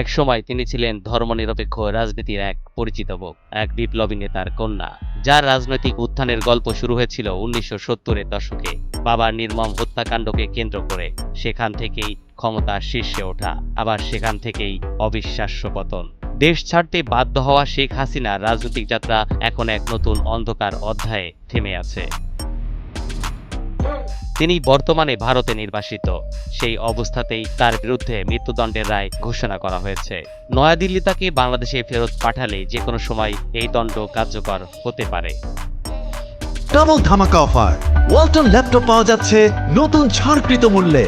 একসময় তিনি ছিলেন ধর্মনিরপেক্ষ রাজনীতির এক পরিচিত মুখ এক বিপ্লবী নেতার কন্যা, যার রাজনৈতিক উত্থানের গল্প শুরু হয়েছিল উনিশশো সত্তরের দশকে। বাবার নির্মম হত্যাকাণ্ডকে কেন্দ্র করে সেখান থেকেই ক্ষমতার শীর্ষে ওঠা, আবার সেখান থেকেই অবিশ্বাস্য পতন। দেশ ছাড়তে বাধ্য হওয়া শেখ হাসিনার রাজনৈতিক যাত্রা এখন এক নতুন অন্ধকার অধ্যায়ে থেমে আছে। তিনি বর্তমানে ভারতে নির্বাসিত। সেই অবস্থাতেই তার বিরুদ্ধে মৃত্যুদণ্ডের রায় ঘোষণা করা হয়েছে। নয়াদিল্লি তাকে বাংলাদেশে ফেরত পাঠালে যে কোনো সময় এই দণ্ড কার্যকর হতে পারে। ডাবল ধামাকা অফার। ওয়ালটন ল্যাপটপ পাওয়া যাচ্ছে নতুন ছাড়কৃত মূল্যে।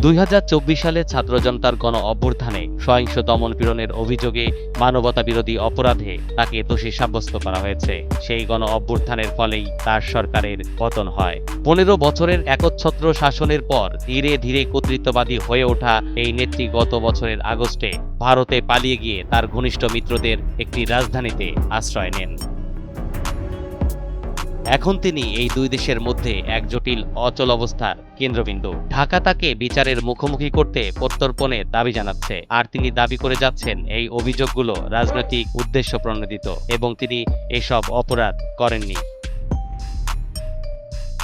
দুই হাজার চব্বিশ সালে ছাত্র জনতার গণ অভ্যুত্থানে সহিংস দমন পীড়নের অভিযোগে মানবতা বিরোধী অপরাধে তাকে দোষী সাব্যস্ত করা হয়েছে। সেই গণ অভ্যুত্থানের ফলেই তার সরকারের পতন হয়। পনেরো বছরের একচ্ছত্র শাসনের পর ধীরে ধীরে কর্তৃত্ববাদী হয়ে ওঠা এই নেত্রী গত বছরের আগস্টে ভারতে পালিয়ে গিয়ে তার ঘনিষ্ঠ মিত্রদের একটি রাজধানীতে আশ্রয় নেন। এখন তিনি এই দুই দেশের মধ্যে এক জটিল, অচল অবস্থার কেন্দ্রবিন্দু। ঢাকা তাকে বিচারের মুখোমুখি করতে প্রত্যর্পণে দাবি জানাচ্ছে, আর তিনি দাবি করে যাচ্ছেন এই অভিযোগগুলো রাজনৈতিক উদ্দেশ্য প্রণোদিত, এবং তিনি এসব অপরাধ করেননি।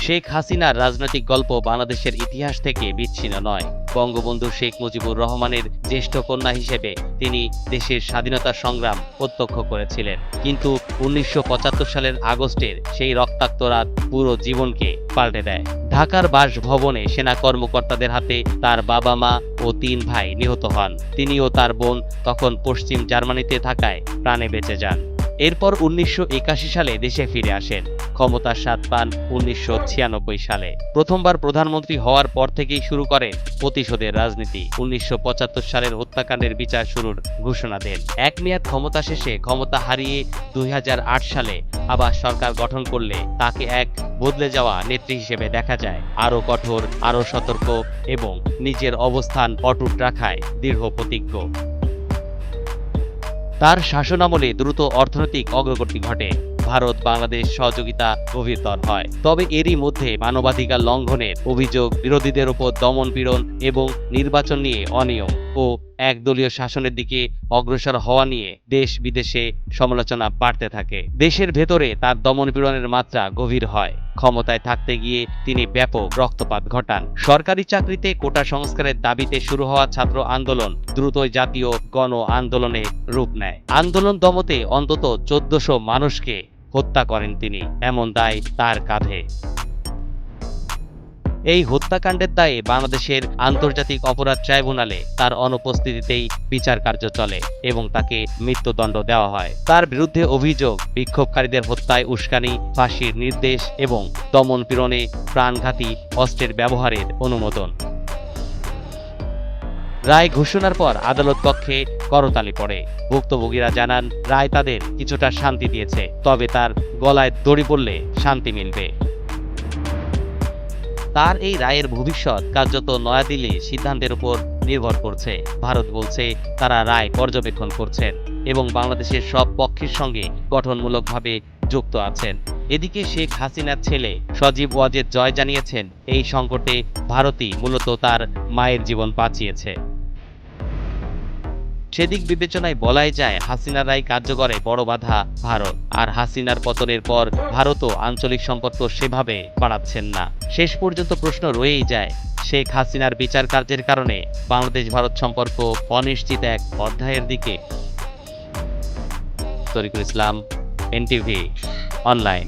শেখ হাসিনার রাজনৈতিক গল্প বাংলাদেশের ইতিহাস থেকে বিচ্ছিন্ন নয়। বঙ্গবন্ধু শেখ মুজিবুর রহমানের জ্যেষ্ঠ কন্যা হিসেবে তিনি দেশের স্বাধীনতা সংগ্রাম প্রত্যক্ষ করেছিলেন। কিন্তু উনিশশো পঁচাত্তর সালের আগস্টের সেই রক্তাক্ত রাত পুরো জীবনকে পাল্টে দেয়। ঢাকার বাসভবনে সেনা কর্মকর্তাদের হাতে তার বাবা মা ও তিন ভাই নিহত হন। তিনি ও তার বোন তখন পশ্চিম জার্মানিতে থাকায় প্রাণে বেঁচে যান। এরপর উনিশশো একাশি সালে দেশে ফিরে আসেন। ক্ষমতার স্বাদ পান উনিশশো ছিয়ানব্বই সালে। প্রথমবার প্রধানমন্ত্রী হওয়ার পর থেকেই শুরু করেন প্রতিশোধের রাজনীতি। উনিশশো পঁচাত্তর সালের হত্যাকাণ্ডের বিচার শুরুর ঘোষণা দেন। এক মেয়াদ ক্ষমতা শেষে ক্ষমতা হারিয়ে দুই হাজার আট সালে আবার সরকার গঠন করলে তাকে এক বদলে যাওয়া নেত্রী হিসেবে দেখা যায়। আরও কঠোর, আরও সতর্ক এবং নিজের অবস্থান অটুট রাখায় দৃঢ় প্রতিজ্ঞ। তার শাসনামলে দ্রুত অর্থনৈতিক অগ্রগতি ঘটে। ভারত, বাংলাদেশ সহযোগিতা গভীরতর হয়। তবে এরই মধ্যে মানবাধিকার লঙ্ঘনের অভিযোগ বিরোধীদের উপর দমন পীড়ন এবং নির্বাচন নিয়ে অনিয়ম ও একদলীয় শাসনের দিকে অগ্রসর হওয়া নিয়ে দেশ বিদেশে সমালোচনা বাড়তে থাকে। দেশের ভেতরে তার দমন পীড়নের মাত্রা গভীর হয়। ক্ষমতায় থাকতে গিয়ে তিনি ব্যাপক রক্তপাত ঘটান। সরকারি চাকরিতে কোটা সংস্কারের দাবিতে শুরু হওয়া ছাত্র আন্দোলন দ্রুতই জাতীয় গণ আন্দোলনে রূপ নেয়। আন্দোলন দমতে অন্তত চোদ্দশো মানুষকে হত্যা করেন তিনি। এমন দায় তার কাঁধে। এই হত্যাকাণ্ডের দায়ে বাংলাদেশের আন্তর্জাতিক অপরাধ ট্রাইব্যুনালে তার অনুপস্থিতিতেই বিচার কার্য চলে এবং তাকে মৃত্যুদণ্ড দেওয়া হয়। তার বিরুদ্ধে অভিযোগ, বিক্ষোভকারীদের হত্যায় উস্কানি, ফাঁসির নির্দেশ এবং দমন পীড়নে প্রাণঘাতী অস্ত্রের ব্যবহারের অনুমোদন। রায় ঘোষণার পর আদালত কক্ষে করতালি পড়ে। ভুক্তভোগীরা জানান, রায় তাদের কিছুটা শান্তি দিয়েছে, তবে তার গলায় দড়ি পড়লে শান্তি মিলবে। তার এই রায়ের ভবিষ্যৎ কার্যত নয়াদিল্লির সিদ্ধান্তের উপর নির্ভর করছে। ভারত বলছে তারা রায় পর্যবেক্ষণ করছেন এবং বাংলাদেশের সব পক্ষের সঙ্গে গঠনমূলকভাবে যুক্ত আছেন। এদিকে শেখ হাসিনার ছেলে সজীব ওয়াজেদ জয় জানিয়েছেন, এই সংকটে ভারতই মূলত তার মায়ের জীবন বাঁচিয়েছে। সেদিক বিবেচনায় বলাই যায় হাসিনার রায় কার্যকরে বড় বাধা ভারত। আর হাসিনার পতনের পর ভারতও আঞ্চলিক সম্পর্ক সেভাবে বাড়াচ্ছেন না। শেষ পর্যন্ত প্রশ্ন রয়েই যায়, শেখ হাসিনার বিচার কার্যের কারণে বাংলাদেশ ভারত সম্পর্ক অনিশ্চিত এক অধ্যায়ের দিকে। Tarikul Islam, NTV, online.